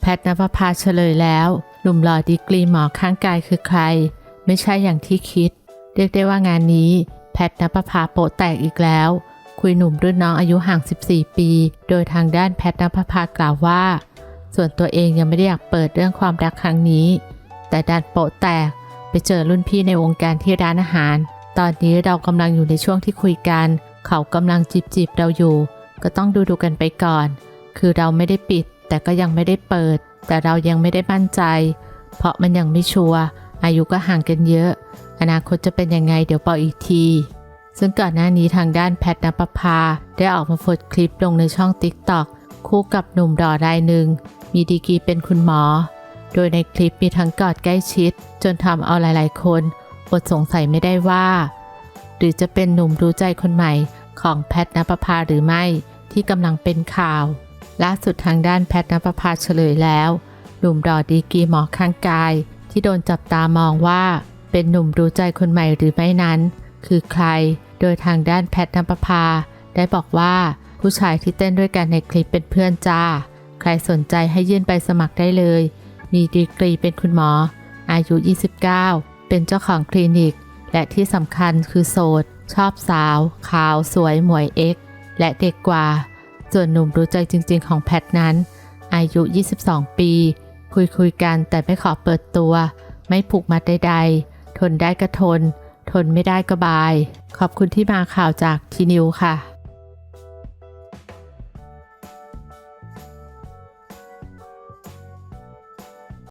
แพทนภพาเฉลยแล้ว หนุ่มหล่อดีกรีหมอข้างกายคือใคร ไม่ใช่อย่างที่คิด เรียกได้ว่างานนี้ แพทนภพาโปะแตกอีกแล้ว คุยหนุ่มรุ่นน้องอายุห่าง 14 ปี โดยทางด้านแพทนภพากล่าวว่า ส่วนตัวเองยังไม่ได้อยากเปิดเรื่องความรักครั้งนี้ แต่ดันโปะแตกไปเจอรุ่นพี่ในวงการที่ร้านอาหาร ตอนนี้เรากำลังอยู่ในช่วงที่คุยกัน เขากำลังจีบจีบเราอยู่ ก็ต้องดูดูกันไปก่อน คือเราไม่ได้ปิด แต่ก็ยังไม่ได้เปิด แต่เรายังไม่ได้มั่นใจ เพราะมันยังไม่ชัวร์อายุก็ห่างกันเยอะ อนาคตจะเป็นยังไงเดี๋ยวบอกอีกที ซึ่งก่อนหน้านี้ทางด้านแพทนปภา ได้ออกมาโพสต์คลิปลงในช่อง TikTok คู่กับหนุ่มดอรายหนึ่ง มีดีกีเป็นคุณหมอ โดยในคลิปมีทั้งกอดใกล้ชิด จนทำเอาหลายๆ คนอดสงสัยไม่ได้ว่า หรือจะเป็นหนุ่มรู้ใจคนใหม่ของแพทนปภาหรือไม่ที่กำลังเป็นข่าว ล่าสุดทางด้านแพทนปภาเฉลยแล้วหนุ่มดอดีกีหมอข้างกาย ที่โดนจับตามองว่า เป็นหนุ่มรู้ใจคนใหม่หรือไม่นั้น คือใคร โดยทางด้านแพทนปภาได้บอกว่าผู้ชายที่เต้นด้วยกันในคลิปเป็นเพื่อนจ้า ใครสนใจให้ยื่นไปสมัครได้เลย มีดีกรีเป็นคุณหมอ อายุ 29 เป็นเจ้าของคลินิก และที่สำคัญคือโสด ชอบสาว ขาวสวยหมวยเอ็กซ์และเด็กกว่า ส่วนหนุ่มรู้ใจจริง ๆ ของแพทนั้น อายุ 22 ปี คุยคุยกันแต่ไม่ขอเปิดตัว ไม่ผูกมัดใดๆ ทนได้ก็ทน ทนไม่ได้ก็บาย ขอบคุณที่มาข่าวจากทีนิวค่ะ